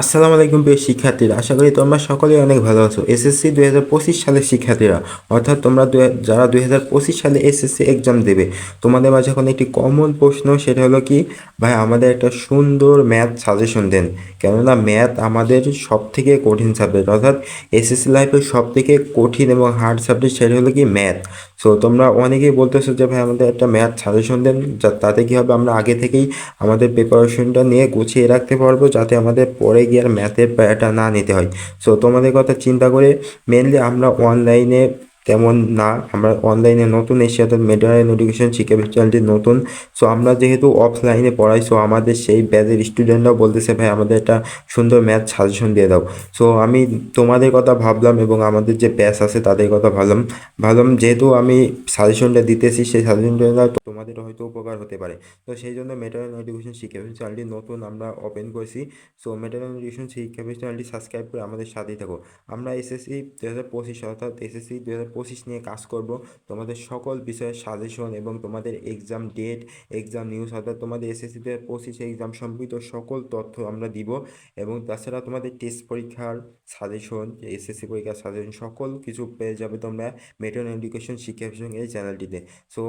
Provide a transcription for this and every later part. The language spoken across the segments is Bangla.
আসসালামু আলাইকুম প্রিয় শিক্ষার্থীরা, আশা করি তোমরা সকলেই অনেক ভালো আছো। এসএসসি দুই হাজার পঁচিশ সালের শিক্ষার্থীরা, অর্থাৎ তোমরা যারা দুই হাজার পঁচিশ সালে এসএসসি এক্সাম দেবে, তোমাদের মাঝে এখন একটি কমন প্রশ্ন, সেটা হলো কি, ভাই আমাদের একটা সুন্দর ম্যাথ সাজেশন দেন। কেননা ম্যাথ আমাদের সব থেকে কঠিন সাবজেক্ট অর্থাৎ এসএসসি লাইফের সব থেকে কঠিন এবং হার্ড সাবজেক্ট সেটা হলো কি ম্যাথ সো তোমরা অনেকেই বলতেছো যে, ভাই, আমাদের একটা ম্যাথ সাজেশন দেন, যা, তাতে কী হবে? আমরা আগে থেকেই আমাদের প্রিপারেশনটা নিয়ে গুছিয়ে রাখতে পারব, যাতে আমাদের পরে গিয়ে আর ম্যাথের প্যারাটা না নিতে হয়। সো তোমাদের কথা চিন্তা করে মেনলি আমরা অনলাইনে তেমন না। আমরা অনলাইনে নতুন এসে অর্থাৎ মেডিয়াল এডুকেশন শিক্ষা নতুন। সো আমরা যেহেতু অফলাইনে পড়াই সো আমাদের সেই ব্যাচের স্টুডেন্টরাও বলতেছে, ভাই, আমাদের একটা সুন্দর ম্যাথ সাজেশন দিয়ে দাও। সো আমি তোমাদের কথা ভাবলাম এবং আমাদের যে ব্যাচ আছে, তাদের কথা ভাবলাম। ভাবলাম যেহেতু আমি সাজেশনটা দিতেছি, সেই সাজেশনটা তোমাদের হয়তো উপকার হতে পারে। তো সেই জন্য মেটারিয়াল এডুকেশন শিক্ষা চ্যানেলটি নতুন আমরা ওপেন করেছি। সো মেটারিয়াল এডুকেশন শিক্ষা চ্যানেলটি সাবস্ক্রাইব করে আমাদের সাথেই থাকো। আমরা এসএসসি দু হাজার পঁচিশ, অর্থাৎ এসএসসি দু হাজার পঁচিশ নিয়ে কাজ করব। তোমাদের সকল বিষয়ের সাজেশন এবং তোমাদের এক্সাম ডেট এক্সাম নিউজ অর্থাৎ তোমাদের এসএসসিতে পঁচিশে এক্সাম সম্পর্কিত সকল তথ্য আমরা দিব এবং তাছাড়া তোমাদের টেস্ট পরীক্ষার সাজেশন এসএসসি পরীক্ষার সাজেশন সকল কিছু পেয়ে যাবে তোমরা মেটন এডুকেশন শিক্ষা এই চ্যানেলটিতে সো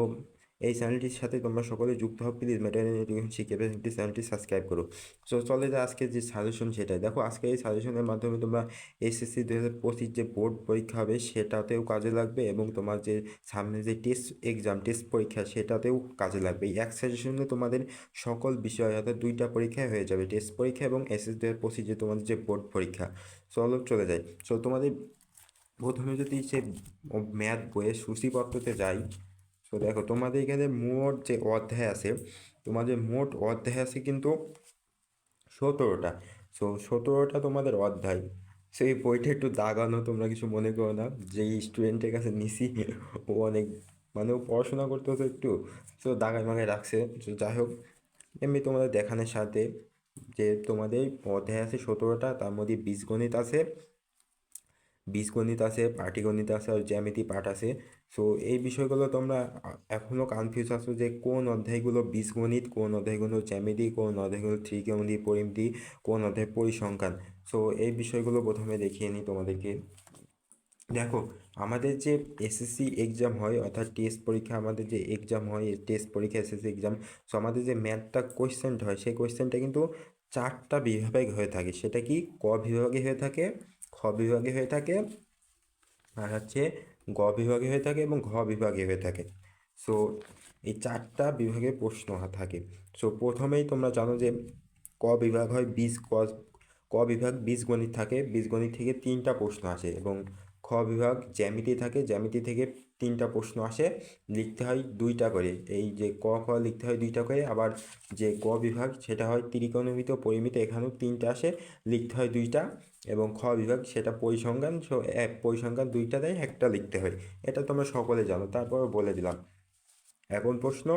এই চ্যানেলটির সাথে তোমরা সকলে যুক্ত হও। প্লিজ মেটারিয়াল এডুকেশন শিক্ষা এই চ্যানেলটি সাবস্ক্রাইব করো। সো চলে যায় আজকে যে সাজেশন সেটাই। দেখো, আজকে এই সাজেশনের মাধ্যমে তোমরা এসএসসি দু হাজার পঁচিশ যে বোর্ড পরীক্ষা হবে, সেটাতেও কাজে লাগবে এবং তোমার যে সামনে যে টেস্ট এক্সাম টেস্ট পরীক্ষা, সেটাতেও কাজে লাগবে। এই এক সাজেশনে তোমাদের সকল বিষয় অর্থাৎ দুইটা পরীক্ষায় হয়ে যাবে। টেস্ট পরীক্ষা এবং এসএস দু হাজার পঁচিশ যে তোমাদের যে বোর্ড পরীক্ষা। চলো, চলে যাই। সো তোমাদের প্রথমে যদি সে ম্যাথ বইয়ের সূচিপত্রতে যাই তো দেখো, তোমাদের এখানে মোট যে অধ্যায় আছে, তোমাদের মোট অধ্যায় আছে কিন্তু সতেরোটা। সো সতেরোটা তোমাদের অধ্যায়। সেই বইটা একটু দাগানো, তোমরা কিছু মনে করো না। যেই স্টুডেন্টের কাছে নিছি, ও অনেক মানে ও পড়াশোনা করতে হতো একটু। সো দাগায় মাগায় রাখছে। তো যাই হোক, এমনি তোমাদের দেখানোর সাথে যে তোমাদের অধ্যায় আছে সতেরোটা, তার মধ্যে বীজগণিত আছে বীজগণিত আছে পাটিগণিত আছে আর জ্যামিতি পাঠ আছে। সো এই বিষয়গুলো তোমরা এখনও কনফিউজ আছো যে কোন অধ্যায়গুলো বীজগণিত কোন অধ্যায়গুলো জ্যামিতি, কোন অধ্যায়গুলো ত্রিকোণমিতি, পরিমিতি, কোন অধ্যায় পরিসংখ্যান। সো এই বিষয়গুলো প্রথমে দেখিয়ে নিই তোমাদেরকে। দেখো, আমাদের যে এসএসসি এক্সাম হয়, অর্থাৎ টেস্ট পরীক্ষা, আমাদের যে এক্সাম হয় টেস্ট পরীক্ষা এসএসসি এক্সাম সো আমাদের যে ম্যাথটা কোয়েশ্চেনটা হয়, সেই কোয়েশ্চেনটা কিন্তু চারটা বিভাগে হয়ে থাকে। সেটা কি ক বিভাগে হয়ে থাকে? খ বিভাগে হয়ে থাকে আর হচ্ছে গ বিভাগে হয়ে থাকে এবং ঘ বিভাগে হয়ে থাকে। সো এই চারটা বিভাগে প্রশ্ন থাকে। সো প্রথমেই তোমরা জানো যে ক বিভাগ হয় বীজ, ক ক বিভাগ বীজগণিত থাকে। বীজগণিত থেকে তিনটা প্রশ্ন আসে এবং খ বিভাগ জ্যামিতি থাকে, জ্যামিতি থেকে তিনটা প্রশ্ন আসে, লিখতে হয় দুইটা করে। এই যে ক, খ লিখতে হয় দুইটা করে, আবার যে ক বিভাগ সেটা হয় ত্রিকোণমিত, পরিমিত, এখানেও তিনটা আসে, লিখতে হয় দুইটা এবং খ বিভাগ সেটা পরিসংখ্যান এক পরিসংখ্যান দুইটা দেয় একটা লিখতে হয়। এটা তোমরা সকলে জানো তারপরে বলে দিলাম। এখন প্রশ্ন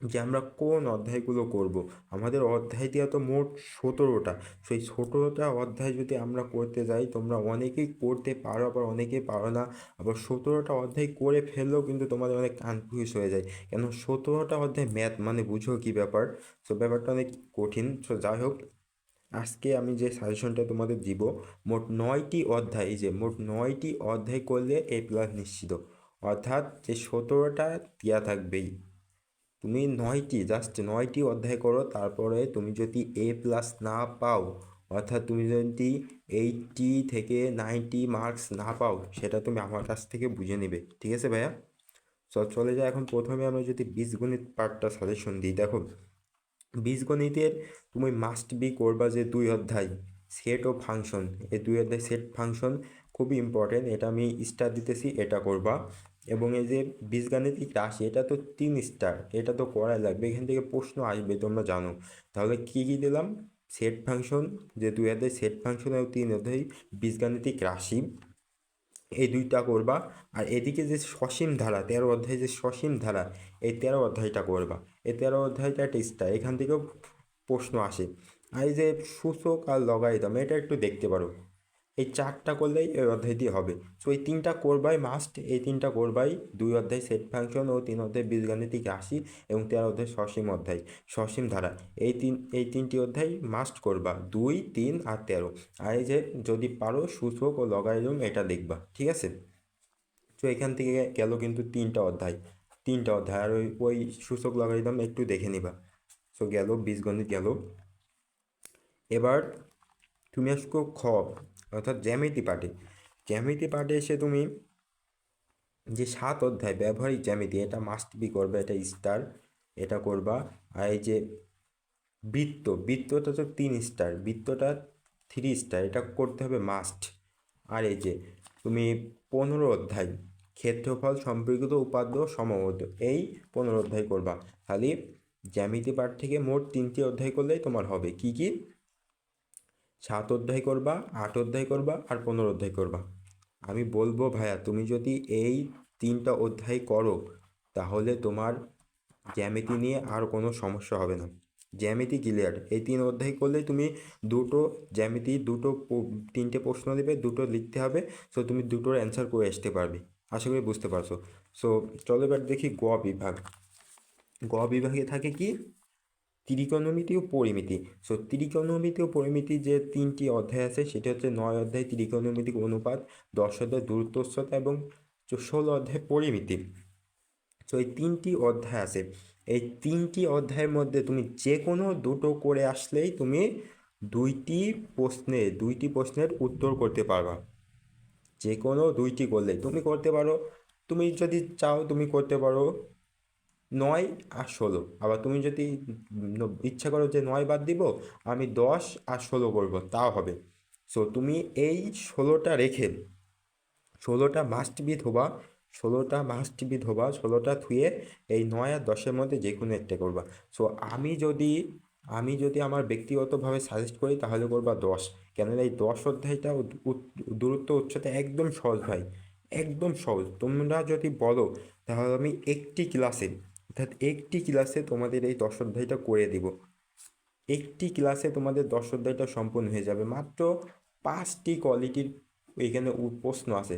যে আমরা কোন অধ্যায়গুলো করব? আমাদের অধ্যায় দেওয়া তো মোট সতেরোটা। সেই সতেরোটা অধ্যায় যদি আমরা করতে যাই, তোমরা অনেকেই করতে পারো, আবার অনেকেই পারো না। আবার সতেরোটা অধ্যায় করে ফেললেও কিন্তু তোমাদের অনেক কনফিউজ হয়ে যায়। কেন সতেরোটা অধ্যায় ম্যাথ মানে বুঝো কী ব্যাপার? সো ব্যাপারটা অনেক কঠিন। সো যাই হোক, আজকে আমি যে সাজেশনটা তোমাদের দিব, মোট নয়টি অধ্যায় যে মোট নয়টি অধ্যায় করলে এ প্লাস নিশ্চিত। অর্থাৎ যে সতেরোটা দেওয়া থাকবেই। তুমি নয়টি জাস্ট নয়টি অধ্যায় করো, তারপরে তুমি যদি এ প্লাস না পাও, অর্থাৎ তুমি যদি এইটটি থেকে নাইনটি মার্কস না পাও, সেটা তুমি আমার কাছ থেকে বুঝে নেবে। ঠিক আছে ভাইয়া? সো চলে যায় এখন প্রথমে আমরা যদি বীজগণিত পার্টটা সাজেশন দিই। দেখো, বীজগণিতের তুমি মাস্ট বি করবা যে দুই অধ্যায় সেট ও ফাংশন এই দুই অধ্যায় সেট ফাংশন খুবই ইম্পর্টেন্ট এটা আমি স্টার দিতেছি, এটা করবা। এবং এই যে বীজগাণিতিক রাশি, এটা তো তিন স্টার এটা তো করাই লাগবে, এখান থেকে প্রশ্ন আসবে, তোমরা জানো। তাহলে কী কী দিলাম? সেট ফাংশন যে দুই অধ্যায় সেট ফাংশন এবং তিন অধ্যায় বীজগাণিতিক রাশি। এই দুইটা করবা, আর এদিকে যে সসীম ধারা, তেরো অধ্যায় যে সসীম ধারা, এই তেরো অধ্যায়টা করবা। এই তেরো অধ্যায়টা একটা স্টার এখান থেকেও প্রশ্ন আসে। আর এই যে সূচক আর লগারিদম, এটা একটু দেখতে পারো। এই চারটা করলেই এই অধ্যায়টি হবে। সো এই তিনটা করবাই মাস্ট এই তিনটা করবাই দুই অধ্যায় সেট ফাংশন ও তিন অধ্যায় বীজগাণিতিক রাশি এবং তেরো অধ্যায় সসীম অধ্যায়, সসীম ধারা। এই তিন, এই তিনটি অধ্যায় মাস্ট করবা দুই, তিন আর তেরো। আর এই যে যদি পারো, সূচক ও লগারিদম এটা দেখবা, ঠিক আছে? তো এখান থেকে গেল কিন্তু তিনটা অধ্যায়। তিনটা অধ্যায় আর ওই ওই সূচক লগারিদম একটু দেখে নিবা। সো গেল, বীজগণিত গেল। এবার তুমি আসো খ। অর্থাৎ জ্যামিতি পাঠে। জ্যামিতি পাঠে এসে তুমি যে সাত অধ্যায়, ব্যবহারিক জ্যামিতি, এটা মাস্ট বি করবে, এটা স্টার এটা করবা। আর এই যে বৃত্ত, বৃত্তটা তো তিন স্টার বৃত্তটা থ্রি স্টার এটা করতে হবে মাস্ট আর এই যে তুমি পনেরো অধ্যায়, ক্ষেত্রফল সম্পর্কিত উপাদ্য সমবদ্ধ এই পনেরো অধ্যায় করবা। খালি জ্যামিতি পাঠ থেকে মোট তিনটি অধ্যায় করলেই তোমার হবে। কি কি? সাত অধ্যায় করবা, আট অধ্যায় করবা আর পনেরো অধ্যায় করবা। আমি বলব ভাইয়া, তুমি যদি এই তিনটা অধ্যায় করো, তাহলে তোমার জ্যামিতি নিয়ে আর কোনো সমস্যা হবে না। জ্যামিতি ক্লিয়ার এই তিন অধ্যায় করলে তুমি দুটো জ্যামিতি, দুটো তিনটে প্রশ্ন দেবে, দুটো লিখতে হবে সো তুমি দুটোর অ্যান্সার করে আসতে পারবে। আশা করি বুঝতে পারছ। সো চলো এবার দেখি গ বিভাগ। গ বিভাগে থাকে কি? ত্রিকোণমিতি ও পরিমিতি। সো ত্রিকোণমিতি ও পরিমিতি যে তিনটি অধ্যায় আছে, সেটা হচ্ছে নয় অধ্যায় ত্রিকোণমিতিক অনুপাত, দশ অধ্যায় দূরত্বস্থতা এবং ষোলো অধ্যায় পরিমিতি। সো এই তিনটি অধ্যায় আছে। এই তিনটি অধ্যায়ের মধ্যে তুমি যে কোনো দুটো করে আসলেই তুমি দুইটি প্রশ্নে, দুইটি প্রশ্নের উত্তর করতে পারবা। যে কোনো দুইটি করলে তুমি করতে পারো। তুমি যদি চাও তুমি করতে পারো। নয় আর ষোলো। আবার তুমি যদি ইচ্ছা করো যে নয় বাদ দিব, আমি দশ আর ষোলো করব, তাও হবে। সো তুমি এই ষোলোটা রেখে, ষোলোটা মাস্ট বি ধোবা, ষোলোটা মাস্ট বি ধোবা, ষোলোটা থুয়ে এই নয় আর দশের মধ্যে যে কোনো একটা করবা। সো আমি যদি আমি যদি আমার ব্যক্তিগতভাবে সাজেস্ট করি, তাহলে করবা দশ। কেননা এই দশ অধ্যায়টা দূরত্ব উচ্চতা একদম সহজ ভাই। একদম সহজ। তোমরা যদি বলো, তাহলে আমি একটি ক্লাসে অর্থাৎ একটি ক্লাসে তোমাদের এই দশ অধ্যায়টা করে দিব। একটি ক্লাসে তোমাদের দশ অধ্যায়টা সম্পূর্ণ হয়ে যাবে। মাত্র পাঁচটি কোয়ালিটির এখানে প্রশ্ন আছে।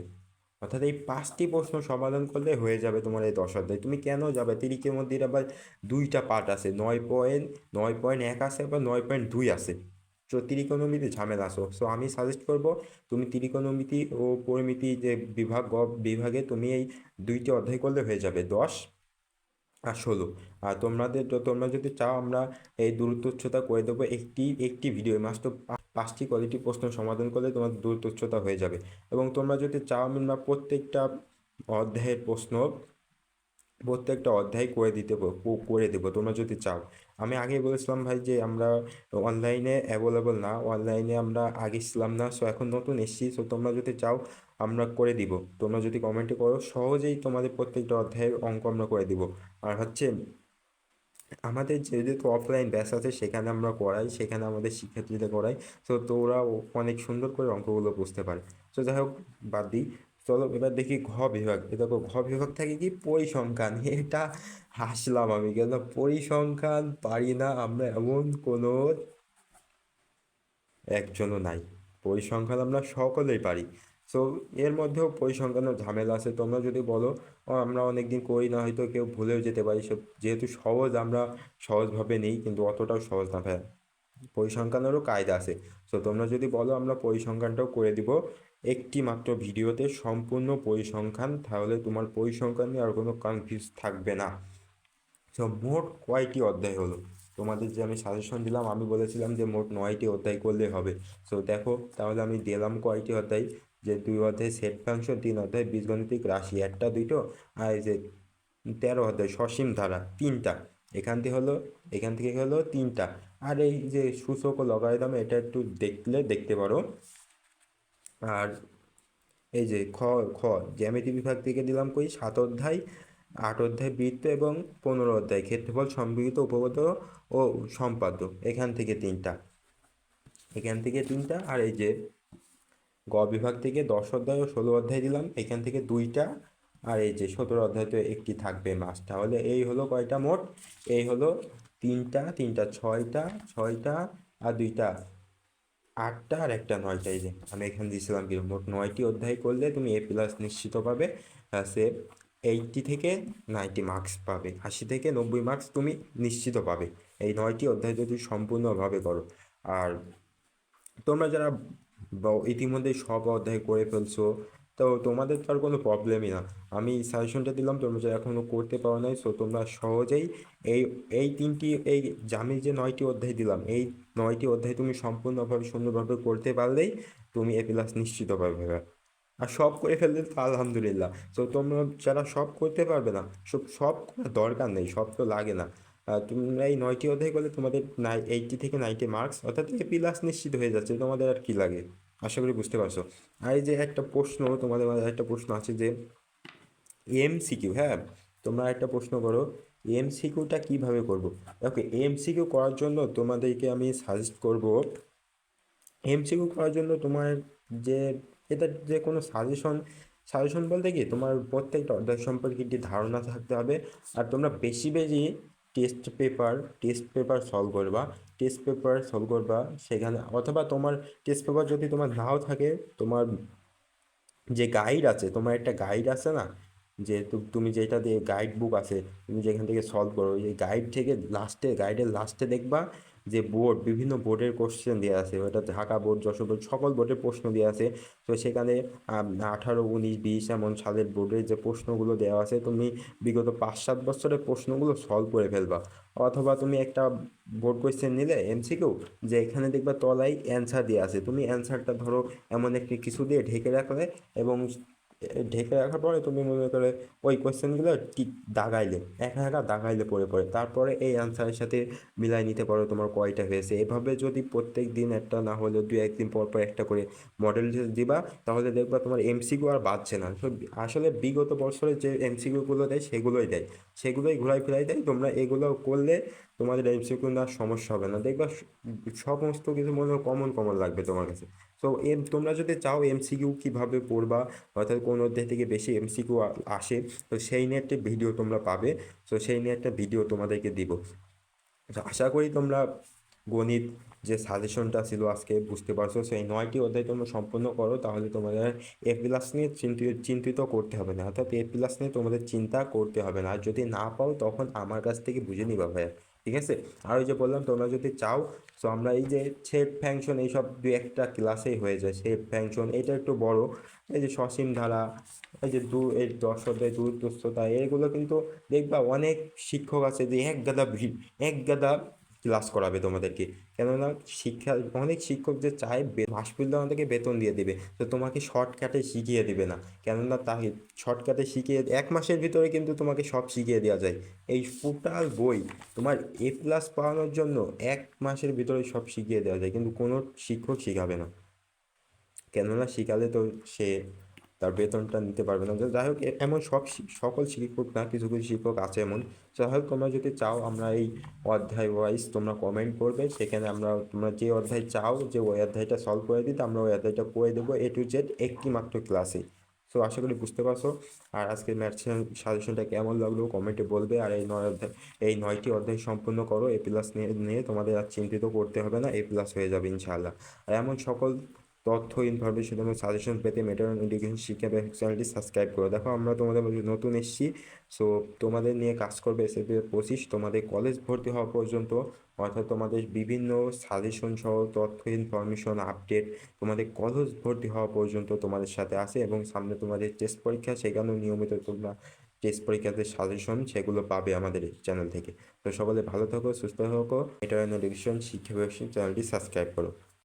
অর্থাৎ এই পাঁচটি প্রশ্ন সমাধান করলে হয়ে যাবে তোমার এই দশ অধ্যায়। তুমি কেন যাবে? তিরিকের মধ্যে আবার দুইটা পার্ট আছে। নয় পয়েন্ট নয় পয়েন্ট এক আছে আবার নয় পয়েন্ট দুই আছে। তো ত্রিকোণমিতি ঝামেলা আসো সো আমি সাজেস্ট করব, তুমি ত্রিকোণমিতি ও পরিমিতি যে বিভাগ বিভাগে তুমি এই দুইটি অধ্যায় করলে হয়ে যাবে। দশ আর ষোলো আর তোমাদের তোমরা যদি চাও আমরা এই দূরত্ব উচ্চতা করে দেবো একটি একটি ভিডিও মাত্র পাঁচটি কোয়ালিটি প্রশ্ন সমাধান করলে তোমার দূরত্ব উচ্চতা হয়ে যাবে। এবং তোমরা যদি চাও আমরা প্রত্যেকটা অধ্যায়ের প্রশ্ন প্রত্যেকটা অধ্যায় করে দিতে করে দেবো, তোমরা যদি চাও। আমি আগেই বলেছিলাম ভাই যে আমরা অনলাইনে অ্যাভেলেবল না অনলাইনে আমরা আগে ছিলাম না সো এখন নতুন এসছি সো তোমরা যদি চাও, আমরা করে দিব। তোমরা যদি কমেন্টে করো, সহজেই তোমাদের প্রত্যেকটা অধ্যায়ের অঙ্ক আমরা করে দিব। আর হচ্ছে, আমাদের যেহেতু অফলাইন ব্যাচ আছে, সেখানে আমরা করাই, সেখানে আমাদের শিক্ষার্থীদের করাই তো তো ওরা অনেক সুন্দর করে অঙ্কগুলো বুঝতে পারে তো যাই হোক, বাদ দিই। চলো এবার দেখি ঘ বিভাগ। এ দেখো, ঘ বিভাগ থাকে কি পরিসংখ্যান? এটা হাসলাম আমি কেন? পরিসংখ্যান পারি না আমরা এমন কোনো একজনও নাই। পরিসংখ্যান আমরা সকলেই পারি। সো এর মধ্যেও পরিসংখ্যানের ঝামেলা আছে। তোমরা যদি বলো আমরা অনেকদিন করি না, হয়তো কেউ ভুলেও যেতে পারি। যেহেতু সহজ, আমরা সহজভাবে নেই, কিন্তু অতটাও সহজ না ভাই পরিসংখ্যানেরও কায়দা আছে। সো তোমরা যদি বলো, আমরা পরিসংখ্যানটাও করে দিব। একটি মাত্র ভিডিওতে সম্পূর্ণ পরিসংখ্যান, তাহলে তোমার পরিসংখ্যান নিয়ে আর কোনো কনফিউজ থাকবে না। সো মোট কয়টি অধ্যায় হলো? তোমাদের যে আমি সাজেশন দিলাম, আমি বলেছিলাম যে মোট নয়টি অধ্যায় করলে হবে। সো দেখো, তাহলে আমি দিলাম কয়টি অধ্যায়? যে দুই অধ্যায় সেট ফাংশন, তিন অধ্যায় বীজগণিতিক রাশি। একটা দুইটো, আর এই যে তেরো অধ্যায় সসীম ধারা, তিনটা। এখান থেকে হলো, এখান থেকে হলো তিনটা। আর এই যে সূচক ও লগারিদম, এটা একটু দেখলে দেখতে পারো। আর এই যে খ খ, জ্যামিতি বিভাগ থেকে দিলাম কই? সাত অধ্যায়, আট অধ্যায় বৃত্ত এবং পনেরো অধ্যায় ক্ষেত্রফল সম্পর্কিত উপপাদ্য ও সম্পাদ্য। এখান থেকে তিনটা। এখান থেকে তিনটা। আর এই যে গ বিভাগ থেকে দশ অধ্যায় ও ষোলো অধ্যায় দিলাম। এখান থেকে দুইটা। আর এই যে সতেরো অধ্যায় তো একটি থাকবে মাস, তাহলে এই হলো কয়টা মোট? এই হলো তিনটা তিনটা ছয়টা ছয়টা আর দুইটা আটটা আর একটা নয়টা, এই যে আমি এখানে দিয়েছিলাম কি মোট নয়টি অধ্যায় করলে তুমি এ প্লাস নিশ্চিত পাবে সে এইটটি থেকে নাইনটি মার্কস পাবে, আশি থেকে নব্বই মার্কস তুমি নিশ্চিত পাবে, এই নয়টি অধ্যায় যদি সম্পূর্ণভাবে করো। আর তোমরা যারা ইতিমধ্যে সব অধ্যায় করে ফেলছো তো তোমাদের তো আর কোনো প্রবলেমই না। আমি সাজেশনটা দিলাম, তোমরা যারা এখনও করতে পারো নাই সো তোমরা সহজেই এই এই তিনটি, এই যে আমি যে নয়টি অধ্যায় দিলাম, এই নয়টি অধ্যায় তুমি সম্পূর্ণভাবে সুন্দরভাবে করতে পারলেই তুমি এ প্লাস নিশ্চিত পাবে। আর সব করে ফেললে তো আলহামদুলিল্লাহ। তো তোমরা যারা সব করতে পারবে না সব সব করার দরকার নেই, সব তো লাগে না। তোমরা এই নয়টি অধ্যায় করলে তোমাদের নাই এইটটি থেকে নাইনটি মার্কস অর্থাৎ এ প্লাস নিশ্চিত হয়ে যাচ্ছে। তোমাদের আর কি লাগে? আশা করি বুঝতে পারছ। আর এই যে একটা প্রশ্ন, তোমাদের মাঝে একটা প্রশ্ন আছে যে, এমসিকিউ হ্যাঁ? তোমরা একটা প্রশ্ন করো, এমসিকিউটা কীভাবে করব? ওকে এমসিকিউ করার জন্য তোমাদেরকে আমি সাজেস্ট করব, এমসিকিউ করার জন্য তোমার যে, এটা যে কোনো সাজেশন সাজেশন বলতে কি, তোমার প্রত্যেকটা অধ্যায় সম্পর্কে একটি ধারণা থাকতে হবে। আর তোমরা বেশি বেশি test paper test paper solve করবা টেস্ট পেপার সলভ করবা, সেখানে অথবা তোমার টেস্ট পেপার যদি তোমার নাও থাকে, তোমার যে গাইড আছে, তোমার একটা গাইড আছে না? যে তুমি যেটা দিয়ে গাইড বুক আছে, তুমি যেখান থেকে সলভ করো এই গাইড থেকে লাস্টে গাইডের লাস্টে দেখবা যে বোর্ড বিভিন্ন বোর্ডের কোশ্চেন দেওয়া আছে। ওটা ঢাকা বোর্ড যশোর বোর্ড সকল বোর্ডের প্রশ্ন দেওয়া আছে। তো সেখানে আঠারো, উনিশ, বিশ এমন সালের বোর্ডের যে প্রশ্নগুলো দেওয়া আছে, তুমি বিগত পাঁচ সাত বছরের প্রশ্নগুলো সলভ করে ফেলবা। অথবা তুমি একটা বোর্ড কোয়েশ্চেন নিলে এমসিকিউ যে এখানে দেখবা তলায় অ্যান্সার দেওয়া আছে। তুমি অ্যান্সারটা ধরো, এমন একটি কিছু দিয়ে ঢেকে রাখলে এবং ঢেকে রাখার পরে তুমি মনে করে ওই কোয়েশ্চেনগুলো টিক দাগাইলে? একা একা দাগাইলে পড়ে পড়ে। তারপরে এই অ্যান্সারের সাথে মিলাই নিতে পারো তোমার কয়টা হয়েছে। এভাবে যদি প্রত্যেক দিন একটা না হলেও দু একদিন পর পর একটা করে মডেল দিবা, তাহলে দেখবা তোমার এমসিকিউ আর বাড়ছে না। আসলে বিগত বছরে যে এমসিকিউগুলো দেয়, সেগুলোই দেয়। সেগুলোই ঘুরাই ফিরাই দেয়। তোমরা এগুলো করলে তোমাদের এমসিকিউ না সমস্যা হবে না। দেখবা সমস্ত কিছু মনে কমন কমন লাগবে তোমার কাছে। তো এম, তোমরা যদি চাও এমসিকিউ কীভাবে পড়বা অর্থাৎ কোন অধ্যায় থেকে বেশি এমসিকিউ আসে, তো সেই নিয়ে একটা ভিডিও তোমরা পাবে। তো সেই নিয়ে একটা ভিডিও তোমাদেরকে দিব। আশা করি তোমরা গণিত যে সাজেশনটা ছিল আজকে বুঝতে পারছ, সেই নয়টি অধ্যায় তোমরা সম্পূর্ণ করো, তাহলে তোমাদের এ প্লাস নিয়ে চিন্তিত চিন্তিত করতে হবে না। অর্থাৎ এ প্লাস নিয়ে তোমাদের চিন্তা করতে হবে না। আর যদি না পাও, তখন আমার কাছ থেকে বুঝে নিবা ভাইয়া। ঠিক আছে? আর ওই যে বললাম, তোমরা যদি চাও সো আমরা এই যে শেপ ফ্যাংশন এইসব দু একটা ক্লাসেই হয়ে যায়। শেপ ফ্যাংশন এটা একটু বড়। এই যে সসীম ধারা, এই যে দু, এই দর্শকদের দূরদর্শতা, এগুলো কিন্তু দেখবা অনেক শিক্ষক আছে যে এক গাদা ভিড়, এক গাদা ক্লাস করাবে তোমাদেরকে। কেননা শিক্ষা, অনেক শিক্ষক যে চায় মাস আমাদেরকে বেতন দিয়ে দিবে। তো তোমাকে শর্টকাটে শিখিয়ে দিবে না। কেননা তাই শর্টকাটে শিখিয়ে, এক মাসের ভিতরে কিন্তু তোমাকে সব শিখিয়ে দেওয়া যায়। এই টোটাল বই তোমার এ প্লাস পাওয়ানোর জন্য এক মাসের ভিতরে সব শিখিয়ে দেওয়া যায়। কিন্তু কোনো শিক্ষক শিখাবে না। কেননা শিখালে তো সে তার বেতনটা নিতে পারবে না। যাই হোক এমন সব সকল শিক্ষক না, কিছু কিছু শিক্ষক আছে এমন। যাই হোক, তোমরা যদি চাও আমরা এই অধ্যায় ওয়াইজ তোমরা কমেন্ট করবে, সেখানে আমরা, তোমরা যে অধ্যায় চাও যে ওই অধ্যায়টা সলভ করে দিতে, আমরা ওই অধ্যায়টা করে দেবো এ টু জেড একটি মাত্র ক্লাসে সো আশা করি বুঝতে পারছ। আর আজকে ম্যাথ সাজেশনটা কেমন লাগল কমেন্টে বলবে। আর এই নয় অধ্যায়, এই নয়টি অধ্যায় সম্পূর্ণ করো এ প্লাস নিয়ে নিয়ে তোমাদের আর চিন্তিত করতে হবে না এ প্লাস হয়ে যাবে ইনশাআল্লাহ। আর এমন সকল তথ্য ইনফরমেশন এবং সাজেশন পেতে মেটার এডুকেশন শিক্ষা চ্যানেলটি সাবস্ক্রাইব করো। দেখো, আমরা তোমাদের নতুন এসেছি। সো তোমাদের নিয়ে কাজ করবে এসএপি পঁচিশ। তোমাদের কলেজ ভর্তি হওয়া পর্যন্ত অর্থাৎ তোমাদের বিভিন্ন সাজেশন সহ তথ্য ইনফরমেশন আপডেট তোমাদের কলেজ ভর্তি হওয়া পর্যন্ত তোমাদের সাথে আসে এবং সামনে তোমাদের টেস্ট পরীক্ষা, সেখানেও নিয়মিত তোমরা টেস্ট পরীক্ষাতে সাজেশন সেগুলো পাবে আমাদের চ্যানেল থেকে। তো সকলে ভালো থাকো, সুস্থ থাকো। মেটার এডুকেশন শিক্ষা চ্যানেলটি সাবস্ক্রাইব করো।